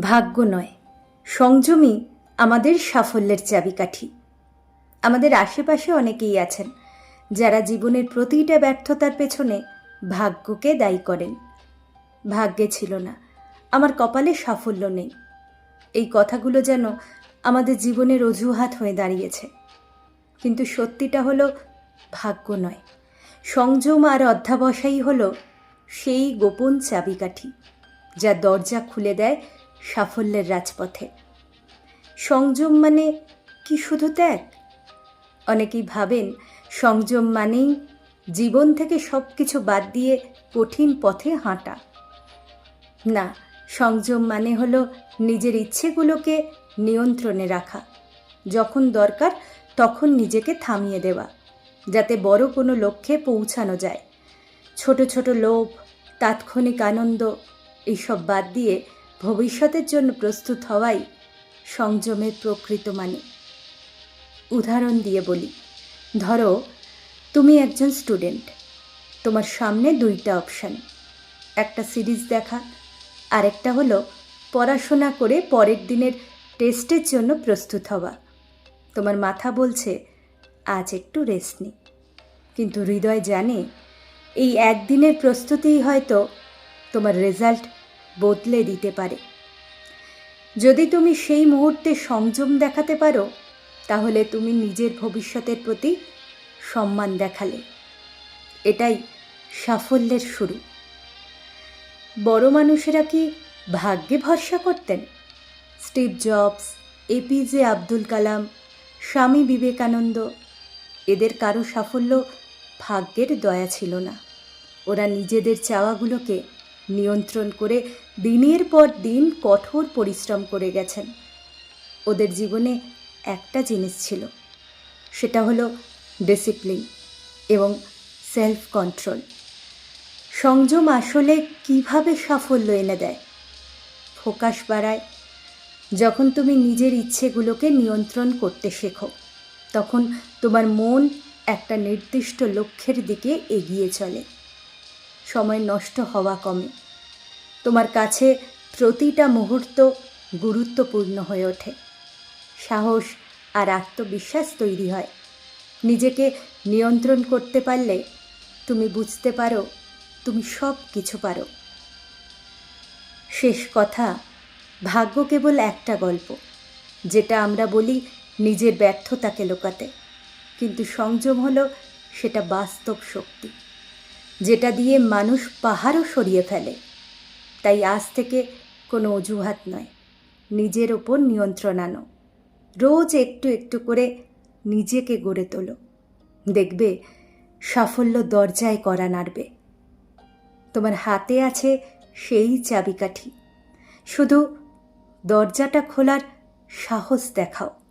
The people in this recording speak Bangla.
ভাগ্য নয় সংযমই আমাদের সাফল্যের চাবিকাঠি। আমাদের আশেপাশে অনেকেই আছেন যারা জীবনের প্রতিটা ব্যর্থতার পেছনে ভাগ্যকে দায়ী করেন। ভাগ্যে ছিল না, আমার কপালে সাফল্য নেই। এই কথাগুলো যেন আমাদের জীবনের অজুহাত হয়ে দাঁড়িয়েছে। কিন্তু সত্যিটা হলো, ভাগ্য নয়, সংযম আর অধ্যাবসায়ী হলো সেই গোপন চাবিকাঠি যা দরজা খুলে দেয় সাফল্যের রাজপথে। সংযম মানে কি শুধু ত্যাগ? অনেকেই ভাবেন সংযম মানেই জীবন থেকে সব কিছু বাদ দিয়ে কঠিন পথে হাঁটা। না, সংযম মানে হলো নিজের ইচ্ছেগুলোকে নিয়ন্ত্রণে রাখা। যখন দরকার, তখন নিজেকে থামিয়ে দেওয়া, যাতে বড় কোনো লক্ষ্যে পৌঁছানো যায়। ছোট ছোট লোভ, তাৎক্ষণিক আনন্দ, এইসব বাদ দিয়ে ভবিষ্যতের জন্য প্রস্তুত হওয়াই সংযমের প্রকৃত মানে। উদাহরণ দিয়ে বলি, ধরো, তুমি একজন স্টুডেন্ট, তোমার সামনে দুইটা অপশান, একটা সিরিজ দেখা, আরেকটা হলো পড়াশোনা করে পরের দিনের টেস্টের জন্য প্রস্তুত হওয়া। তোমার মাথা বলছে, আজ একটু রেস্ট নিই কিন্তু হৃদয় জানে, এই একদিনের প্রস্তুতিই হয়তো তোমার রেজাল্ট বদলে দিতে পারে। যদি তুমি সেই মুহূর্তে সংযম দেখাতে পারো, তাহলে তুমি নিজের ভবিষ্যতের প্রতি সম্মান দেখালে। এটাই সাফল্যের শুরু। বড় মানুষেরা কি ভাগ্যে ভরসা করতেন? Steve Jobs APJ Abdul Kalam, Swami Vivekananda, এদের কারও সাফল্য ভাগ্যের দয়া ছিল না। ওরা নিজেদের চাওয়াগুলোকে নিয়ন্ত্রণ করে দিনের পর দিন কঠোর পরিশ্রম করে গেছেন। ওদের জীবনে একটা জিনিস ছিল, সেটা হলো ডিসিপ্লিন এবং সেলফ কন্ট্রোল সংযম আসলে কীভাবে সাফল্য এনে দেয়? ফোকাস বাড়ায়। যখন তুমি নিজের ইচ্ছেগুলোকে নিয়ন্ত্রণ করতে শেখো, তখন তোমার মন একটা নির্দিষ্ট লক্ষ্যের দিকে এগিয়ে চলে। সময় নষ্ট হওয়া কমে। তোমার কাছে প্রতিটা মুহূর্ত গুরুত্বপূর্ণ হয়ে ওঠে। সাহস আর আত্মবিশ্বাস তৈরি হয়। নিজেকে নিয়ন্ত্রণ করতে পারলে তুমি বুঝতে পারো, তুমি সব কিছু পারো। শেষ কথা, ভাগ্য কেবল একটা গল্প, যেটা আমরা বলি নিজের ব্যর্থতাকে লোকাতে। কিন্তু সংযম হলো সেটা বাস্তব শক্তি। যেটা দিয়ে মানুষ পাহাড়ও সরিয়ে ফেলে। তাই আজ থেকে কোনো অজুহাত নয়, নিজের ওপর নিয়ন্ত্রণ আনো। রোজ একটু একটু করে নিজেকে গড়ে তোলো। দেখবে সাফল্য দরজায় করা নাড়বে। তোমার হাতে আছে সেই চাবিকাঠি। শুধু দরজাটা খোলার সাহস দেখাও।